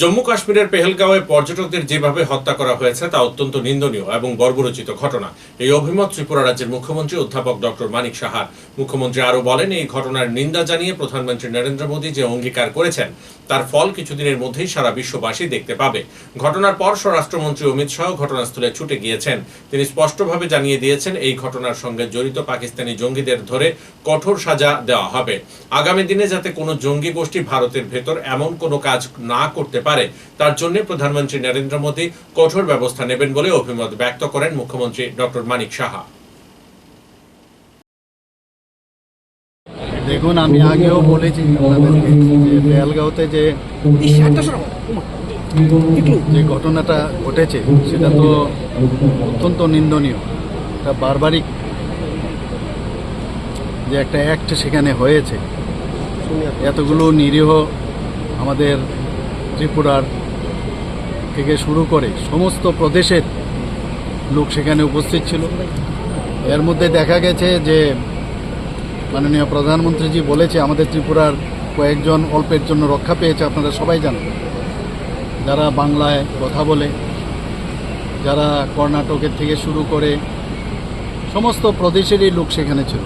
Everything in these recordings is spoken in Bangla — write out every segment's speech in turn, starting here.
জম্মু কাশ্মীরের পেহেলগাঁওয়ে পর্যটকদের যেভাবে হত্যা করা হয়েছে তা অত্যন্ত নিন্দনীয় এবং বর্বরচিত ঘটনা। এই অভিমত ত্রিপুরা রাজ্যের মুখ্যমন্ত্রী অধ্যাপক ডক্টর মানিক সাহার। মুখ্যমন্ত্রী আরও বলেন, এই ঘটনার নিন্দা জানিয়ে প্রধানমন্ত্রী নরেন্দ্র মোদী যে অঙ্গীকার করেছেন, তার ফল কিছুদিনের মধ্যেই সারা বিশ্ববাসী দেখতে পাবে। ঘটনার পর স্বরাষ্ট্রমন্ত্রী অমিত শাহ ঘটনাস্থলে ছুটে গিয়েছেন। তিনি স্পষ্টভাবে জানিয়ে দিয়েছেন, এই ঘটনার সঙ্গে জড়িত পাকিস্তানি জঙ্গিদের ধরে কঠোর সাজা দেওয়া হবে। আগামী দিনে যাতে কোনো জঙ্গি গোষ্ঠী ভারতের ভেতর এমন কোনো কাজ না করতে পারে। তার জন্য প্রধানমন্ত্রী নরেন্দ্র মোদী কঠোর ব্যবস্থা নেবেন বলে অভিমত ব্যক্ত করেন মুখ্যমন্ত্রী ডক্টর মানিক সাহা। দেখুন, আমি আগেও বলেছি বেলগাঁওতে যে যে ঘটনাটা ঘটেছে, সেটা তো অত্যন্ত নিন্দনীয়। এটা বারবারিক যে একটা অ্যাক্ট সেখানে হয়েছে। এতগুলো নিরীহ আমাদের ত্রিপুরার থেকে শুরু করে সমস্ত প্রদেশের লোক সেখানে উপস্থিত ছিল। এর মধ্যে দেখা গেছে যে মাননীয় প্রধানমন্ত্রীজি বলেছে, আমাদের ত্রিপুরার কয়েকজন অল্পের জন্য রক্ষা পেয়েছে, আপনারা সবাই জানেন। যারা বাংলায় কথা বলে, যারা কর্ণাটকের থেকে শুরু করে সমস্ত প্রদেশেরই লোক সেখানে ছিল।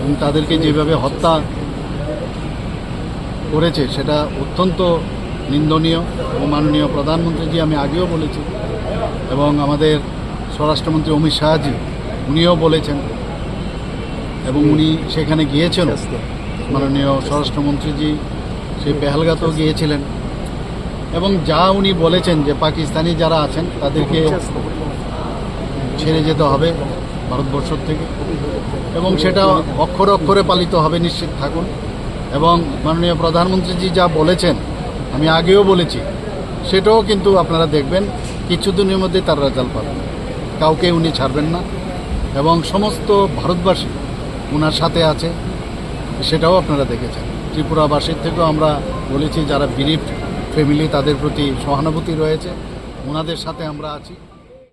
এবং তাদেরকে যেভাবে হত্যা করেছে, সেটা অত্যন্ত নিন্দনীয় এবং মাননীয় প্রধানমন্ত্রীজি আমি আগেও বলেছি এবং আমাদের স্বরাষ্ট্রমন্ত্রী অমিত শাহজি উনিও বলেছেন এবং উনি সেখানে গিয়েছেন মাননীয় স্বরাষ্ট্রমন্ত্রীজি সেই পেহালগাতেও গিয়েছিলেন। এবং যা উনি বলেছেন যে পাকিস্তানি যারা আছেন তাদেরকে ছেড়ে যেতে হবে ভারতবর্ষ থেকে এবং সেটা অক্ষরে অক্ষরে পালিত হবে নিশ্চিত থাকুন। এবং মাননীয় প্রধানমন্ত্রীজি যা বলেছেন আমি আগেও বলেছি। সেটাও কিন্তু আপনারা দেখবেন, কিছুদিনের মধ্যে তার রেজাল্ট পাবেন। কাউকে উনি ছাড়বেন না এবং সমস্ত ভারতবাসী ওনার সাথে আছে, সেটাও আপনারা দেখেছেন। ত্রিপুরাবাসীর থেকেও আমরা বলেছি, যারা বিলিভ ফ্যামিলি তাদের প্রতি সহানুভূতি রয়েছে। ওনাদের সাথে আমরা আছি।